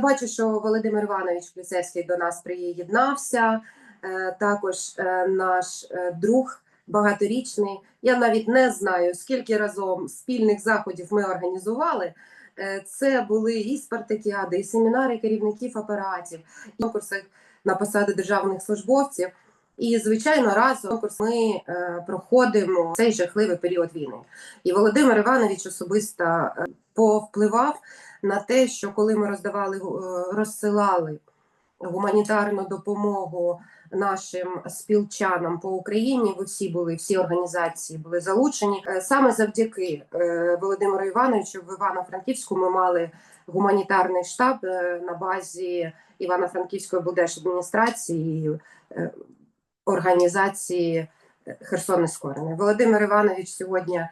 Бачу, що Володимир Іванович Плюсевський до нас приєднався. Е, Також е, наш е, друг багаторічний. Я навіть не знаю, скільки разом спільних заходів ми організували. Це були і спартакіади, і семінари керівників апаратів, і конкурси на посади державних службовців. І, звичайно, разом ми е, проходимо цей жахливий період війни. І Володимир Іванович особисто е, повпливав на те, що коли ми роздавали е, розсилали гуманітарну допомогу нашим спілчанам по Україні, ви всі були, всі організації були залучені. Саме завдяки Володимиру Івановичу в Івано-Франківську ми мали гуманітарний штаб на базі Івано-Франківської облдержадміністрації організації е, Херсон Нескорений. Володимир Іванович сьогодні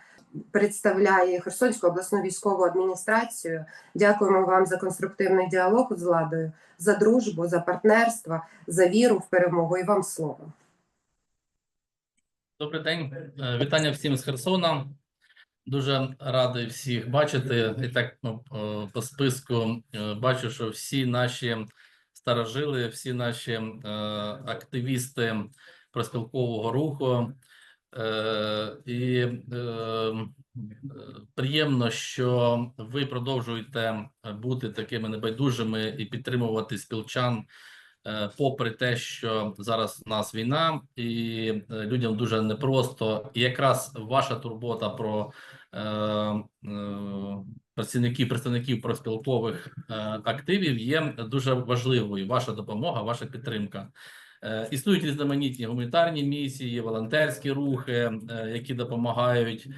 представляє Херсонську обласну військову адміністрацію. Дякуємо вам за конструктивний діалог з владою, за дружбу, за партнерство, за віру в перемогу. І вам слово. Добрий день, Е, вітання всім з Херсона. Дуже радий всіх бачити. І так ну, е, по списку бачу, що всі наші старожили, всі наші е, активісти проспілкового руху. Е, І е, приємно, що ви продовжуєте бути такими небайдужими і підтримувати спілчан Е, попри те, що зараз у нас війна, і е, людям дуже непросто, і якраз ваша турбота про працівників, представників профспілкових е, активів є дуже важливою. Ваша допомога, ваша підтримка. Е, Існують різноманітні гуманітарні місії, волонтерські рухи, е, які допомагають е,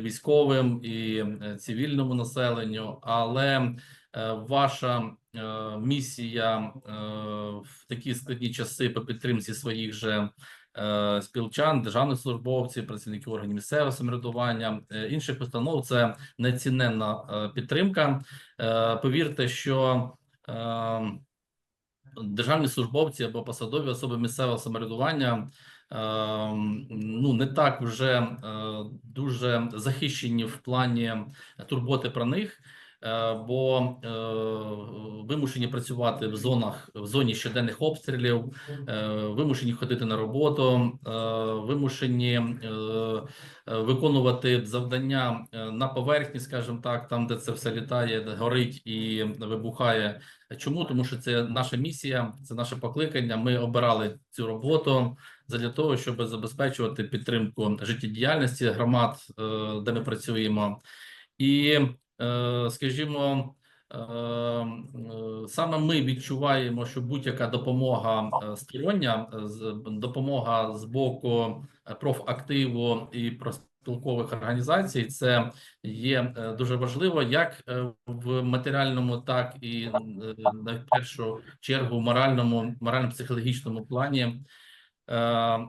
військовим і е, цивільному населенню, але е, ваша е, місія е, в такі складні часи по підтримці своїх же е, спілчан, державних службовців, працівників органів місцевого самоврядування, е, інших установ це неціненна е, підтримка. Е, Повірте, що е, державні службовці або посадові особи місцевого самоврядування. е, Ну, не так вже е, дуже захищені в плані турботи про них, е, бо е, вимушені працювати в зонах в зоні щоденних обстрілів, е, вимушені ходити на роботу, е, вимушені е, е, виконувати завдання е, на поверхні, скажімо так, там, де це все літає, горить і вибухає. Чому? Тому що це наша місія, це наше покликання. Ми обирали цю роботу для того, щоб забезпечувати підтримку життєдіяльності громад, е, де ми працюємо, і е, скажімо. е, е, Саме ми відчуваємо, що будь-яка допомога е, стороння, е, допомога з боку е, профактиву і профспілкових організацій, це є е, дуже важливо як е, в матеріальному, так і е, на першу чергу моральному, морально-психологічному плані. Е, е,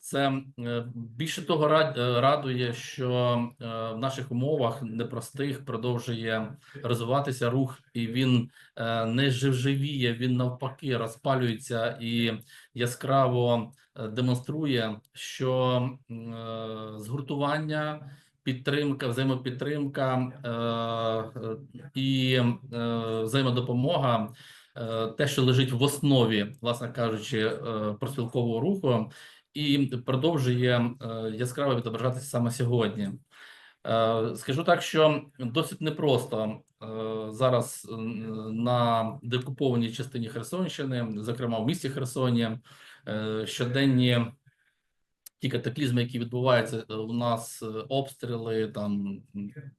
Це е, більше того рад- радує, що в наших умовах непростих продовжує розвиватися рух, і він не живживіє, він навпаки розпалюється і яскраво демонструє, що згуртування, підтримка, взаємопідтримка і взаємодопомога те, що лежить в основі, власне кажучи, е, профспілкового руху, і продовжує е, яскраво відображатися саме сьогодні. Е, Скажу так, що досить непросто е, зараз е, на деокупованій частині Херсонщини, зокрема в місті Херсоні, е, щоденні ті катаклізми, які відбуваються е, у нас, е, обстріли, там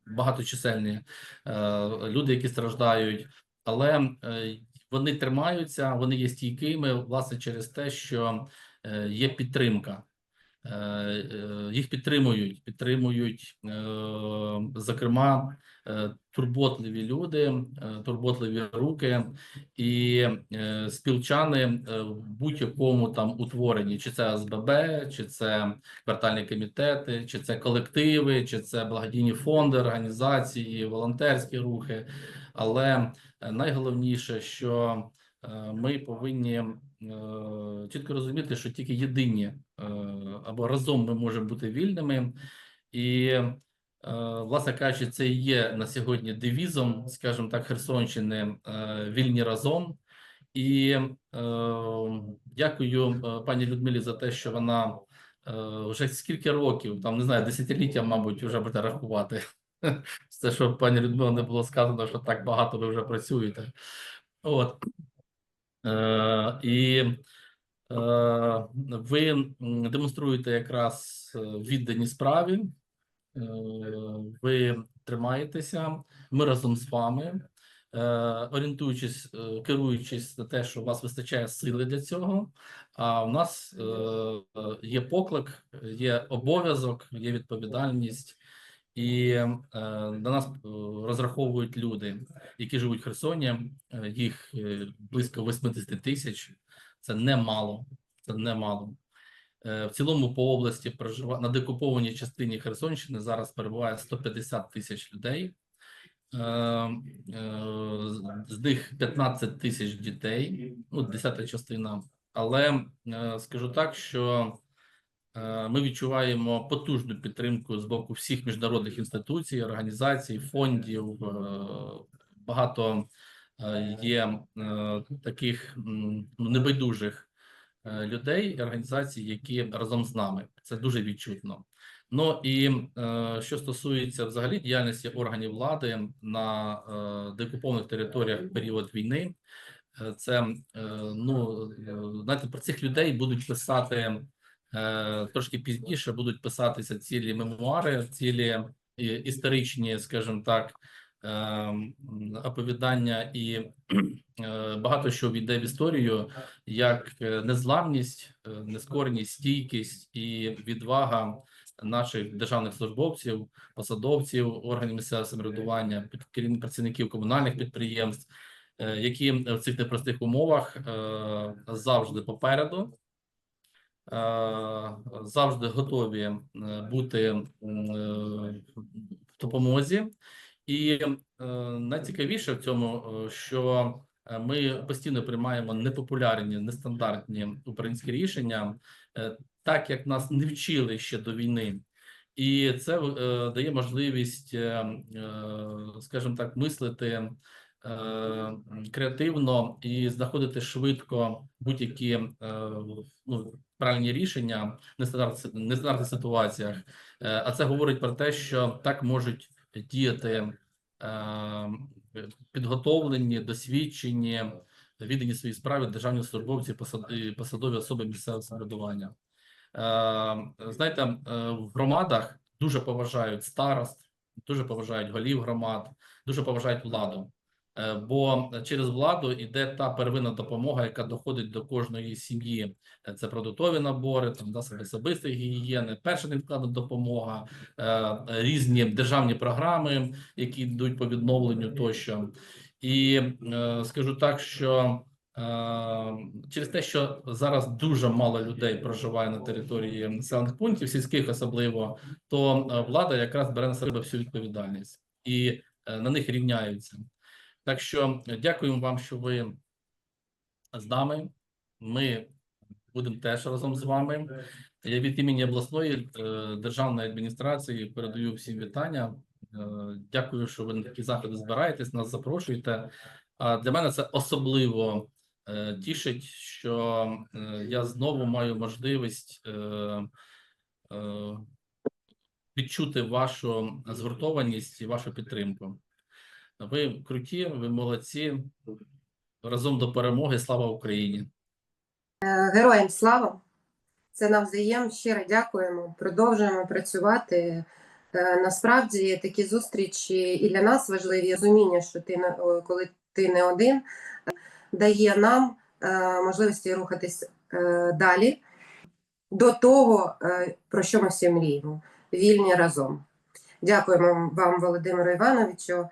багаточисельні е, люди, які страждають, але е, вони тримаються, вони є стійкими, власне, через те, що е, є підтримка. Е, е, Їх підтримують, підтримують, зокрема, турботливі люди, е, турботливі руки і е, спілчани е, в будь-якому там утворенні, чи це СББ, чи це квартальні комітети, чи це колективи, чи це благодійні фонди, організації, волонтерські рухи. Але е, найголовніше, що е, ми повинні е, чітко розуміти, що тільки єдині е, або разом ми можемо бути вільними, і е, власне кажучи, це і є на сьогодні девізом, скажімо так, Херсонщини е, вільні разом. І е, дякую е, пані Людмилі за те, що вона е, вже скільки років, там не знаю, десятиліття, мабуть, вже буде рахувати. Це що пані Людмила не було сказано, що так багато ви вже працюєте. От. Е, і е, ви демонструєте якраз е, віддані справі, е, ви тримаєтеся, ми разом з вами, е, орієнтуючись, е, керуючись на те, що у вас вистачає сили для цього. А у нас е, е, є поклик, є обов'язок, є відповідальність. І е, на нас е, розраховують люди, які живуть в Херсоні. Е, Їх е, близько 80 тисяч. Це немало. Це немало. Е, В цілому по області проживає на декупованій частині Херсонщини зараз перебуває 150 тисяч людей. Е, е, з- них 15 тисяч дітей, ну, десята частина. Але скажу так, що Ми відчуваємо потужну підтримку з боку всіх міжнародних інституцій, організацій, фондів. Багато є таких небайдужих людей і організацій, які разом з нами. Це дуже відчутно. Ну і е, що стосується взагалі діяльності органів влади на е, деокупованих територіях в період війни, е, це е, ну е, знаєте, про цих людей будуть писати. Е, Трошки пізніше будуть писатися цілі мемуари, цілі історичні, скажімо так, е, оповідання, і е, багато що війде в історію, як е, незламність, е, нескореність, стійкість і відвага наших державних службовців, посадовців, органів місцевого самоврядування, працівників комунальних підприємств, е, які в цих непростих умовах е, завжди попереду е, завжди готові е, бути е, в допомозі. І е, найцікавіше в цьому, е, що е, ми постійно приймаємо непопулярні, нестандартні українські рішення, так як нас не вчили ще до війни. І це дає можливість, скажімо так, мислити креативно і знаходити швидко будь-які ну, правильні рішення в нестандартних, ситуаціях. А це говорить про те, що так можуть діяти е, підготовлені, досвідчені, віддані своїй справі державні службовці, посад- посадові особи місцевого самоврядування. Е, Знаєте, е, в громадах дуже поважають старост, дуже поважають голів громад, дуже поважають владу. Е, Бо через владу йде та первинна допомога, яка доходить до кожної сім'ї. Е, Це продуктові набори, там засоби особистої гігієни, перша невідкладна допомога, е, різні державні програми, які йдуть по відновленню тощо. І скажу так, що через те, що зараз дуже мало людей проживає на території населених пунктів, сільських особливо, то влада якраз бере на себе всю відповідальність і на них рівняються. Так що дякуємо вам, що ви з нами. Ми будемо теж разом з вами. Я від імені обласної е, державної адміністрації передаю всім вітання. Е, Дякую, що ви на такі заходи збираєтесь, нас запрошуєте. А для мене це особливо е, тішить, що я знову маю можливість відчути вашу згуртованість і вашу підтримку. Ви круті, ви молодці. Разом до перемоги. Слава Україні! Е, Героям слава! Це навзаєм. Щиро дякуємо. Продовжуємо працювати. Е, Насправді такі зустрічі і для нас важливі розуміння, що ти коли ти не один, дає нам е, можливості рухатись далі до того, про що ми всі мріємо. Вільні разом. Дякуємо вам, Володимиру Івановичу.